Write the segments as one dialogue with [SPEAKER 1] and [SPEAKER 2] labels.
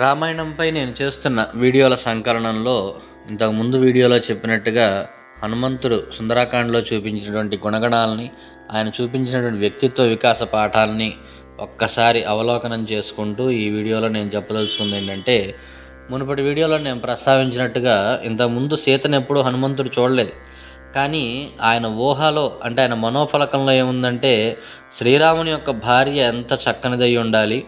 [SPEAKER 1] రామాయణంపై నేను చేస్తున్న వీడియోల సంకలనంలో ఇంతకు ముందు వీడియోలో చెప్పినట్టుగా హనుమంతుడు సుందరాకాండలో చూపించినటువంటి గుణగణాలని ఆయన చూపించినటువంటి వ్యక్తిత్వ వికాస పాఠాలని ఒక్కసారి అవలోకనం చేసుకుంటూ ఈ వీడియోలో నేను చెప్పదలుచుకుంది ఏంటంటే మునుపటి వీడియోలో నేను ప్రస్తావించినట్టుగా ఇంతకుముందు సీతను ఎప్పుడూ హనుమంతుడు చూడలేదు. కానీ ఆయన ఊహలో అంటే ఆయన మనోఫలకంలో ఏముందంటే శ్రీరాముని యొక్క భార్య ఎంత చక్కనిదై ఉండాలి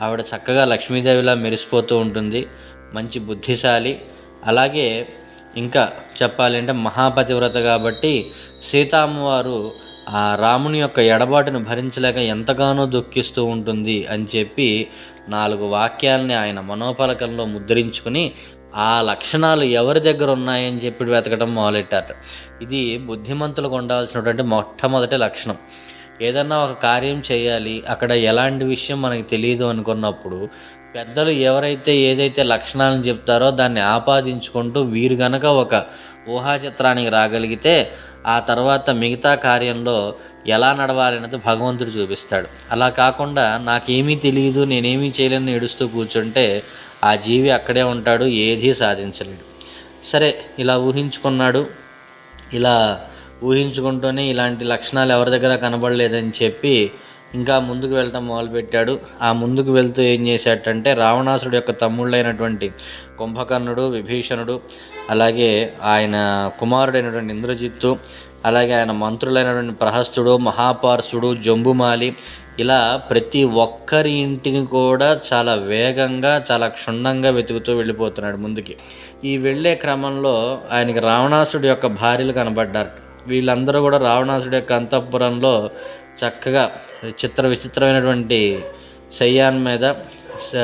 [SPEAKER 1] ఆవిడ చక్కగా లక్ష్మీదేవిలా మెరిసిపోతూ ఉంటుంది. మంచి బుద్ధిశాలి. అలాగే ఇంకా చెప్పాలి అంటే మహాపతివ్రత కాబట్టి సీతామ్మవారు ఆ రాముని యొక్క ఎడబాటును భరించలేక ఎంతగానో దుఃఖిస్తూ ఉంటుంది అని చెప్పి నాలుగు వాక్యాలని ఆయన మనోఫలకంలో ముద్రించుకుని ఆ లక్షణాలు ఎవరి దగ్గర ఉన్నాయని చెప్పి వెతకడం మొదలెట్టారు. ఇది బుద్ధిమంతులకు ఉండాల్సినటువంటి మొట్టమొదటి లక్షణం. ఏదన్నా ఒక కార్యం చేయాలి అక్కడ ఎలాంటి విషయం మనకి తెలియదు అనుకున్నప్పుడు పెద్దలు ఎవరైతే ఏదైతే లక్షణాలను చెప్తారో దాన్ని ఆపాదించుకుంటూ వీరు గనక ఒక ఊహాచిత్రానికి రాగలిగితే ఆ తర్వాత మిగతా కార్యంలో ఎలా నడవాలన్నది భగవంతుడు చూపిస్తాడు. అలా కాకుండా నాకేమీ తెలియదు నేనేమీ చేయలేని ఏడుస్తూ కూర్చుంటే ఆ జీవి అక్కడే ఉంటాడు ఏదీ సాధించలేడు. సరే ఇలా ఊహించుకున్నాడు ఇలా ఊహించుకుంటూనే ఇలాంటి లక్షణాలు ఎవరి దగ్గర కనబడలేదని చెప్పి ఇంకా ముందుకు వెళ్ళటం మొదలుపెట్టాడు. ఆ ముందుకు వెళ్తూ ఏం చేశాడంటే రావణాసుడు యొక్క తమ్ముళ్ళైనటువంటి కుంభకర్ణుడు విభీషణుడు అలాగే ఆయన కుమారుడైనటువంటి ఇంద్రజిత్తు అలాగే ఆయన మంత్రులైనటువంటి ప్రహస్తుడు మహాపార్సుడు జంబుమాలి. ఇలా ప్రతి ఒక్కరి ఇంటిని కూడా చాలా వేగంగా చాలా క్షుణ్ణంగా వెతుకుతూ వెళ్ళిపోతున్నాడు ముందుకి. ఈ వెళ్ళే క్రమంలో ఆయనకి రావణాసుడి యొక్క భార్యలు కనబడ్డారు వీళ్ళందరూ కూడా రావణాసుడి యొక్క అంతఃపురంలో చక్కగా చిత్ర విచిత్రమైనటువంటి శయ్యాన్ మీద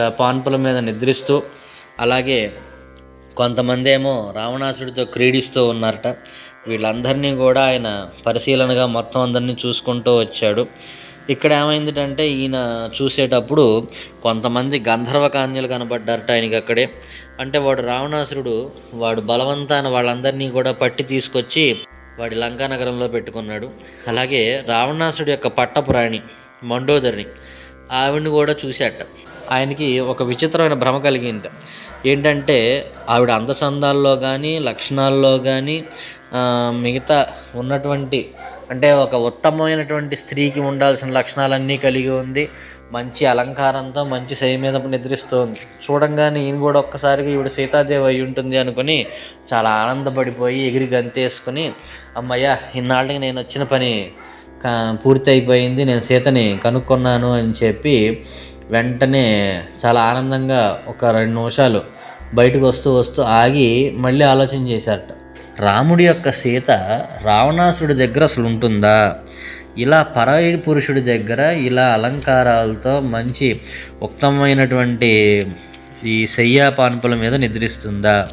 [SPEAKER 1] పాన్పుల మీద నిద్రిస్తూ అలాగే కొంతమంది ఏమో రావణాసుడితో క్రీడిస్తూ ఉన్నారట. వీళ్ళందరినీ కూడా ఆయన పరిశీలనగా మొత్తం అందరినీ చూసుకుంటూ వచ్చాడు. ఇక్కడ ఏమైందంటే ఈయన చూసేటప్పుడు కొంతమంది గంధర్వ కాన్యలు కనబడ్డారట ఆయనకి అక్కడే. అంటే వాడు రావణాసురుడు వాడు బలవంతాన వాళ్ళందరినీ కూడా పట్టి తీసుకొచ్చి వాడి లంకా నగరంలో పెట్టుకున్నాడు. అలాగే రావణాసుడి యొక్క పట్టపురాణి మండోదరిని ఆవిడని కూడా చూశాట. ఆయనకి ఒక విచిత్రమైన భ్రమ కలిగింది. ఏంటంటే ఆవిడ అందచందాల్లో కానీ లక్షణాల్లో కానీ మిగతా ఉన్నటువంటి అంటే ఒక ఉత్తమమైనటువంటి స్త్రీకి ఉండాల్సిన లక్షణాలన్నీ కలిగి ఉంది. మంచి అలంకారంతో మంచి శై మీద నిద్రిస్తుంది. చూడంగానే ఈయన కూడా ఒక్కసారిగా ఈవిడ సీతాదేవి అయి ఉంటుంది అనుకుని చాలా ఆనందపడిపోయి ఎగిరి గంతేసుకుని అమ్మయ్య ఇన్నాళ్ళకి నేను వచ్చిన పని కా- పూర్తి అయిపోయింది. నేను సీతని కనుక్కున్నాను అని చెప్పి వెంటనే చాలా ఆనందంగా ఒక రెండు నిమిషాలు బయటకు వస్తూ వస్తూ ఆగి మళ్ళీ ఆలోచన చేశారట. రాముడి యొక్క సీత రావణాసుడి దగ్గర అసలు ఉంటుందా? ఇలా పరాయి పురుషుడి దగ్గర ఇలా అలంకారాలతో మంచి ఉత్తమమైనటువంటి ఈ శయ్యా పాన్పుల మీద నిద్రిస్తుందా?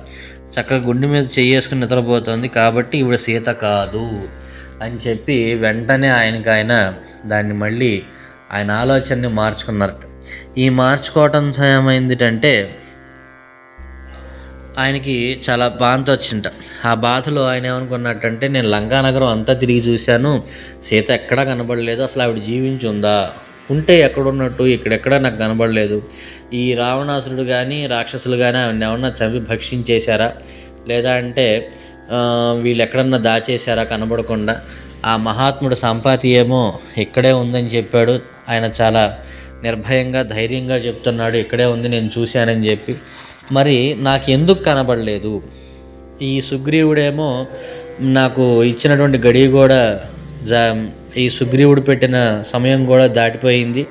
[SPEAKER 1] చక్కగా గుండె మీద చేసుకుని నిద్రపోతుంది కాబట్టి ఇవిడ సీత కాదు అని చెప్పి వెంటనే ఆయనకి ఆయన దాన్ని మళ్ళీ ఆయన ఆలోచనని మార్చుకున్నారట ఈ మార్చుకోవటంతో ఏమైందిటంటే ఆయనకి చాలా బాధ వచ్చింట ఆ బాధలో ఆయన ఏమనుకున్నట్టంటే నేను లంకానగరం అంతా తిరిగి చూశాను. సీత ఎక్కడా కనబడలేదు. అసలు ఆవిడ జీవించి ఉందా? ఉంటే ఎక్కడున్నట్టు? ఇక్కడెక్కడ నాకు కనబడలేదు. ఈ రావణాసురుడు కానీ రాక్షసులు కానీ ఆవిడ ఏమన్నా చంపి భక్షించేశారా? లేదా అంటే వీళ్ళు ఎక్కడన్నా దాచేశారా కనబడకుండా? ఆ మహాత్ముడు సంపాతి ఏమో ఇక్కడే ఉందని చెప్పాడు. ఆయన చాలా నిర్భయంగా ధైర్యంగా చెప్తున్నాడు. ఇక్కడే ఉంది నేను చూశానని చెప్పి మరి నాకు ఎందుకు కనబడలేదు? ఈ సుగ్రీవుడేమో నాకు ఇచ్చినటువంటి గడియ కూడా జా ఈ సుగ్రీవుడు పెట్టిన సమయం కూడా దాటిపోయింది.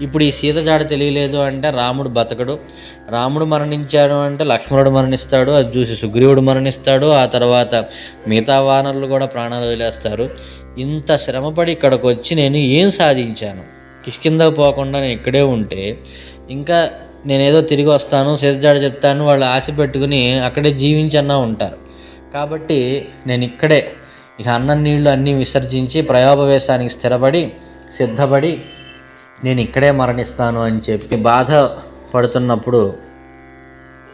[SPEAKER 1] ఇప్పుడు ఈ సీత జాడ తెలియలేదు అంటే రాముడు బతకడు. రాముడు మరణించాడు అంటే లక్ష్మణుడు మరణిస్తాడు అది చూసి సుగ్రీవుడు మరణిస్తాడు ఆ తర్వాత మిగతా వానరులు కూడా ప్రాణాలు వదిలేస్తారు. ఇంత శ్రమపడి ఇక్కడికి వచ్చి నేను ఏం సాధించాను? కిష్కింద పోకుండా నేను ఇక్కడే ఉంటే ఇంకా నేనేదో తిరిగి వస్తాను సిద్ధజాడ చెప్తాను వాళ్ళు ఆశ పెట్టుకుని అక్కడే జీవించన్నా ఉంటారు. కాబట్టి నేను ఇక్కడే ఇక అన్నం నీళ్ళు అన్నీ విసర్జించి ప్రయోపవేశానికి స్థిరపడి సిద్ధపడి నేను ఇక్కడే మరణిస్తాను అని చెప్పి బాధ పడుతున్నప్పుడు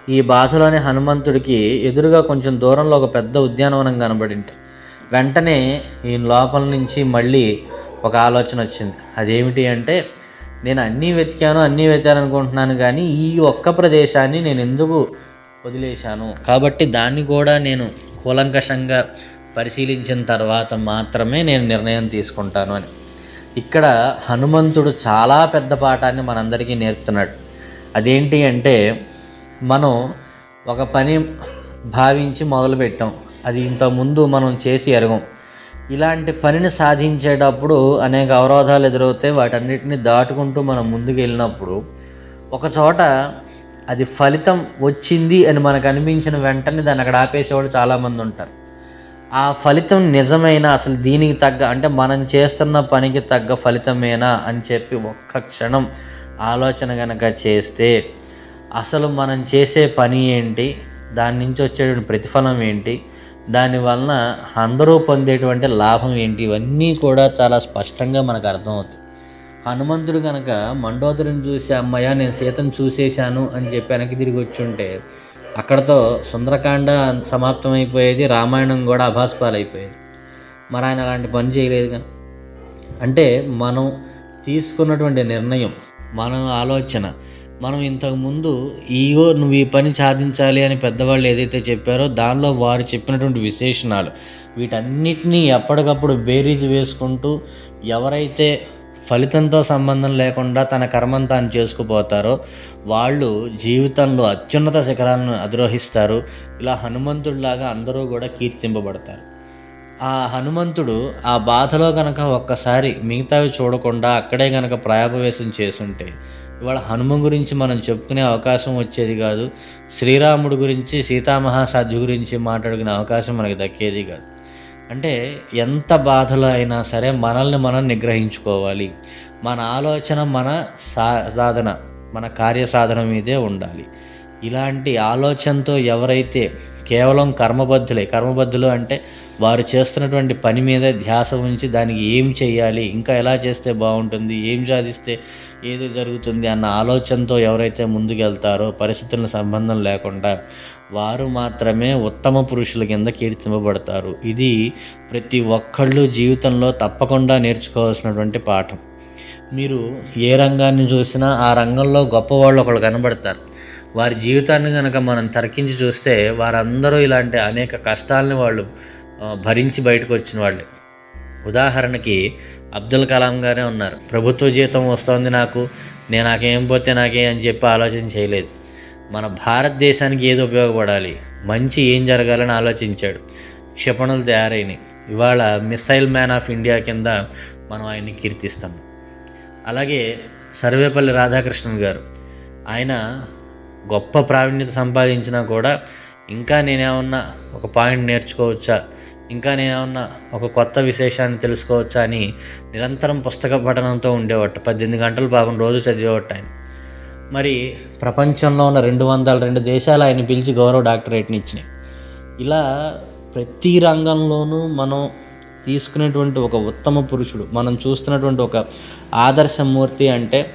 [SPEAKER 1] ఈ బాధలోనే హనుమంతుడికి ఎదురుగా కొంచెం దూరంలో ఒక పెద్ద ఉద్యానవనం కనబడింది. వెంటనే ఈ లోపల నుంచి మళ్ళీ ఒక ఆలోచన వచ్చింది. అదేమిటి అంటే నేను అన్నీ వెతికాను అన్నీ వెతికాను అనుకుంటున్నాను కానీ ఈ ఒక్క ప్రదేశాన్ని నేను ఎందుకు వదిలేశాను? కాబట్టి దాన్ని కూడా నేను కూలంకషంగా పరిశీలించిన తర్వాత మాత్రమే నేను నిర్ణయం తీసుకుంటాను అని. ఇక్కడ హనుమంతుడు చాలా పెద్ద పాఠాన్ని మనందరికీ నేర్పుతున్నాడు. అదేంటి అంటే మనం ఒక పని భావించి మొదలుపెట్టాం. అది ఇంతకుముందు మనం చేసి ఎరగం. ఇలాంటి పనిని సాధించేటప్పుడు అనేక అవరోధాలు ఎదురవుతాయి. వాటన్నిటిని దాటుకుంటూ మనం ముందుకు వెళ్ళినప్పుడు ఒకచోట అది ఫలితం వచ్చింది అని మనకు అనిపించిన వెంటనే దాన్ని అక్కడ ఆపేసేవాళ్ళు చాలామంది ఉంటారు. ఆ ఫలితం నిజమైన? అసలు దీనికి తగ్గ అంటే మనం చేస్తున్న పనికి తగ్గ ఫలితమేనా అని చెప్పి ఒక్క క్షణం ఆలోచన కనుక చేస్తే అసలు మనం చేసే పని ఏంటి? దాని నుంచి వచ్చేటువంటి ప్రతిఫలం ఏంటి? దానివలన అందరూ పొందేటువంటి లాభం ఏంటి? ఇవన్నీ కూడా చాలా స్పష్టంగా మనకు అర్థమవుతాయి. హనుమంతుడు కనుక మండోదరిని చూసి అమ్మయ్య నేను సీతను చూసేశాను అని చెప్పి వెనక్కి తిరిగి వచ్చుంటే అక్కడతో సుందరకాండ సమాప్తమైపోయేది రామాయణం కూడా అభాస్పాలైపోయేది. మరి ఆయన అలాంటి పని చేయలేదు కానీ అంటే మనం తీసుకున్నటువంటి నిర్ణయం మన ఆలోచన మనం ఇంతకుముందు ఈగో నువ్వు ఈ పని సాధించాలి అని పెద్దవాళ్ళు ఏదైతే చెప్పారో దానిలో వారు చెప్పినటువంటి విశేషణాలు. వీటన్నిటినీ ఎప్పటికప్పుడు బేరీజ్ వేసుకుంటూ ఎవరైతే ఫలితంతో సంబంధం లేకుండా తన కర్మను తాను చేసుకుపోతారో వాళ్ళు జీవితంలో అత్యున్నత శిఖరాలను అధిరోహిస్తారు. ఇలా హనుమంతుడిలాగా అందరూ కూడా కీర్తింపబడతారు. ఆ హనుమంతుడు ఆ బాధలో కనుక ఒక్కసారి మిగతావి చూడకుండా అక్కడే కనుక ప్రయాపవేశం చేసుంటే ఇవాళ హనుమ గురించి మనం చెప్పుకునే అవకాశం వచ్చేది కాదు. శ్రీరాముడు గురించి సీతామహాసాధ్యు గురించి మాట్లాడుకునే అవకాశం మనకి దక్కేది కాదు. అంటే ఎంత బాధలు అయినా సరే మనల్ని మనం నిగ్రహించుకోవాలి. మన ఆలోచన మన సా సాధన మన కార్యసాధన మీదే ఉండాలి. ఇలాంటి ఆలోచనతో ఎవరైతే కేవలం కర్మబద్ధులే కర్మబద్ధులు అంటే వారు చేస్తున్నటువంటి పని మీద ధ్యాస ఉంచి దానికి ఏం చేయాలి? ఇంకా ఎలా చేస్తే బాగుంటుంది? ఏం సాధిస్తే ఏది జరుగుతుంది అన్న ఆలోచనతో ఎవరైతే ముందుకెళ్తారో పరిస్థితుల సంబంధం లేకుండా వారు మాత్రమే ఉత్తమ పురుషుల కింద కీర్తింపబడతారు. ఇది ప్రతి ఒక్కళ్ళు జీవితంలో తప్పకుండా నేర్చుకోవాల్సినటువంటి పాఠం. మీరు ఏ రంగాన్ని చూసినా ఆ రంగంలో గొప్పవాళ్ళు ఒకళ్ళు కనబడతారు. వారి జీవితాన్ని కనుక మనం తరికించి చూస్తే వారందరూ ఇలాంటి అనేక కష్టాలని వాళ్ళు భరించి బయటకు వచ్చిన వాళ్ళే. ఉదాహరణకి అబ్దుల్ కలాం గారే ఉన్నారు. ప్రభుత్వ జీతం వస్తుంది నాకు నేను నాకేం పోతే నాకే అని చెప్పి ఆలోచన చేయలేదు. మన భారతదేశానికి ఏది ఉపయోగపడాలి? మంచి ఏం జరగాలని ఆలోచించాడు. క్షిపణులు తయారైనవి ఇవాళ మిసైల్ మ్యాన్ ఆఫ్ ఇండియా కింద మనం ఆయన్ని కీర్తిస్తాం. అలాగే సర్వేపల్లి రాధాకృష్ణన్ గారు ఆయన గొప్ప ప్రావీణ్యత సంపాదించినా కూడా ఇంకా నేనేమన్నా ఒక పాయింట్ నేర్చుకోవచ్చా? ఇంకా నేనేమన్నా ఒక కొత్త విశేషాన్ని తెలుసుకోవచ్చా అని నిరంతరం పుస్తక పఠనంతో ఉండేవాట పద్దెనిమిది గంటలు పాపం రోజు చదివేవాట ఆయన. మరి ప్రపంచంలో ఉన్న రెండు వందల రెండు దేశాలు ఆయన పిలిచి గౌరవ డాక్టరేట్ని ఇచ్చినాయి. ఇలా ప్రతి రంగంలోనూ మనం తీసుకునేటువంటి ఒక ఉత్తమ పురుషుడు మనం చూస్తున్నటువంటి ఒక ఆదర్శమూర్తి అంటే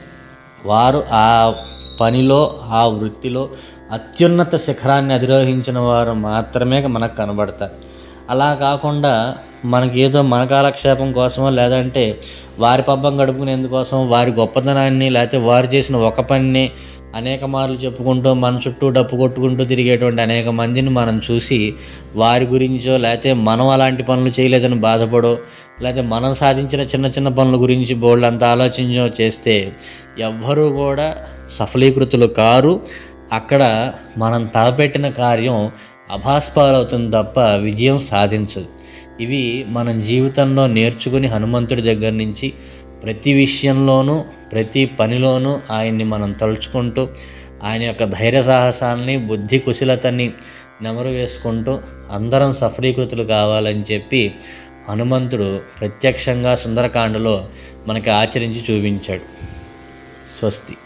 [SPEAKER 1] వారు ఆ పనిలో ఆ వృత్తిలో అత్యున్నత శిఖరాన్ని అధిరోహించిన వారు మాత్రమే మనకు కనబడతారు. అలా కాకుండా మనకి ఏదో మన కాలక్షేపం కోసమో లేదంటే వారి పబ్బం గడుపుకునేందుకోసం వారి గొప్పతనాన్ని లేకపోతే వారు చేసిన ఒక పనిని అనేక మార్లు చెప్పుకుంటూ మన చుట్టూ డప్పు కొట్టుకుంటూ తిరిగేటువంటి అనేక మందిని మనం చూసి వారి గురించో లేకపోతే మనం అలాంటి పనులు చేయలేదని బాధపడో లేకపోతే మనం సాధించిన చిన్న చిన్న పనుల గురించి బోల్డ్ అంత ఆలోచించో చేస్తే ఎవ్వరూ కూడా సఫలీకృతులు కారు. అక్కడ మనం తలపెట్టిన కార్యం అభాస్పాలవుతుంది తప్ప విజయం సాధించదు. ఇవి మనం జీవితంలో నేర్చుకుని హనుమంతుడి దగ్గర నుంచి ప్రతి విషయంలోనూ ప్రతి పనిలోనూ ఆయన్ని మనం తలుచుకుంటూ ఆయన యొక్క ధైర్య సాహసాన్ని బుద్ధి కుశలతని నెమరు వేసుకుంటూ అందరం సఫలీకృతులు కావాలని చెప్పి హనుమంతుడు ప్రత్యక్షంగా సుందరకాండలో మనకి ఆచరించి చూపించాడు. స్వస్తి.